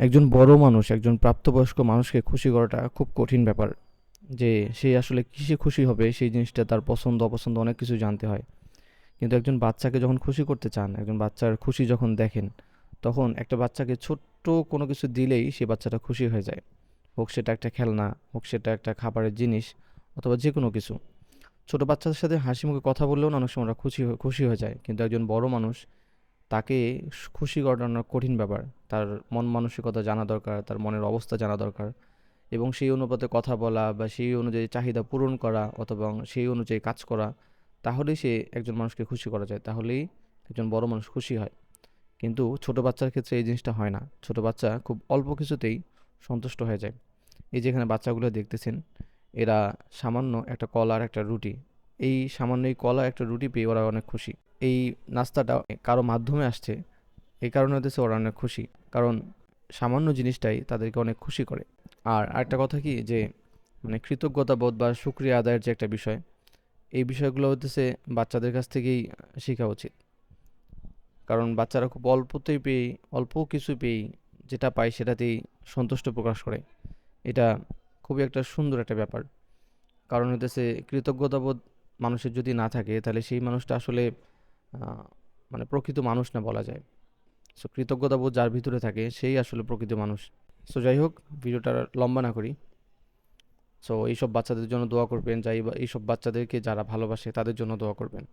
একজন বড় মানুষ, একজন প্রাপ্তবয়স্ক মানুষকে খুশি করাটা খুব কঠিন ব্যাপার। যে সে আসলে কিসে খুশি হবে, সেই জিনিসটা তার পছন্দ, অপছন্দ অনেক কিছু জানতে হয়। কিন্তু একজন বাচ্চাকে যখন খুশি করতে চান, একজন বাচ্চার খুশি যখন দেখেন, তখন একটা বাচ্চাকে ছোট্ট কোনো কিছু দিলেই সে বাচ্চাটা খুশি হয়ে যায়। হোক সেটা একটা খেলনা, হোক সেটা একটা খাবারের জিনিস অথবা যে কোনো কিছু। ছোট বাচ্চাদের সাথে হাসি মুখে কথা বললেও অনেক সময় খুশি খুশি হয়ে যায়। কিন্তু একজন বড় মানুষ তাকে খুশি করানো কঠিন ব্যাপার। তার মন মানসিকতা জানা দরকার, তার মনের অবস্থা জানা দরকার এবং সেই অনুপাতে কথা বলা বা সেই অনুযায়ী চাহিদা পূরণ করা অথবা সেই অনুযায়ী কাজ করা, তাহলেই সে একজন মানুষকে খুশি করা যায়, তাহলেই একজন বড় মানুষ খুশি হয়। কিন্তু ছোট বাচ্চার ক্ষেত্রে এই জিনিসটা হয় না। ছোট বাচ্চা খুব অল্প কিছুতেই সন্তুষ্ট হয়ে যায়। এই যেখানে বাচ্চাগুলো দেখতেছেন, এরা সামান্য একটা কলার, একটা রুটি এই সামান্য এই কলা একটা রুটি পেয়ে ওরা অনেক খুশি। এই নাস্তাটা কারও মাধ্যমে আসছে এই কারণে হতেছে ওরা অনেক খুশি। কারণ সামান্য জিনিসটাই তাদেরকে অনেক খুশি করে। আর আরেকটা কথা কি যে মানে কৃতজ্ঞতা বোধ বা শুক্রিয়া আদায়ের যে একটা বিষয়, এই বিষয়গুলো হতেছে বাচ্চাদের কাছ থেকেই শেখা উচিত। কারণ বাচ্চারা খুব অল্পতেই পেয়ে অল্প কিছু পেয়েই যেটা পায় সেটাতেই সন্তুষ্ট প্রকাশ করে। এটা খুবই একটা সুন্দর একটা ব্যাপার। কারণ হতেছে কৃতজ্ঞতাবোধ মানুষের যদি না থাকে, তাহলে সেই মানুষটা আসলে মানে প্রকৃত মানুষ না বলা যায়। সো কৃতজ্ঞতাবোধ যার ভিতরে থাকে, সেই আসলে প্রকৃত মানুষ। সো যাই হোক, ভিডিওটা লম্বা না করি। সো এইসব বাচ্চাদের জন্য দোয়া করবেন, যাই বা, এইসব বাচ্চাদেরকে যারা ভালোবাসে, তাদের জন্য দোয়া করবেন।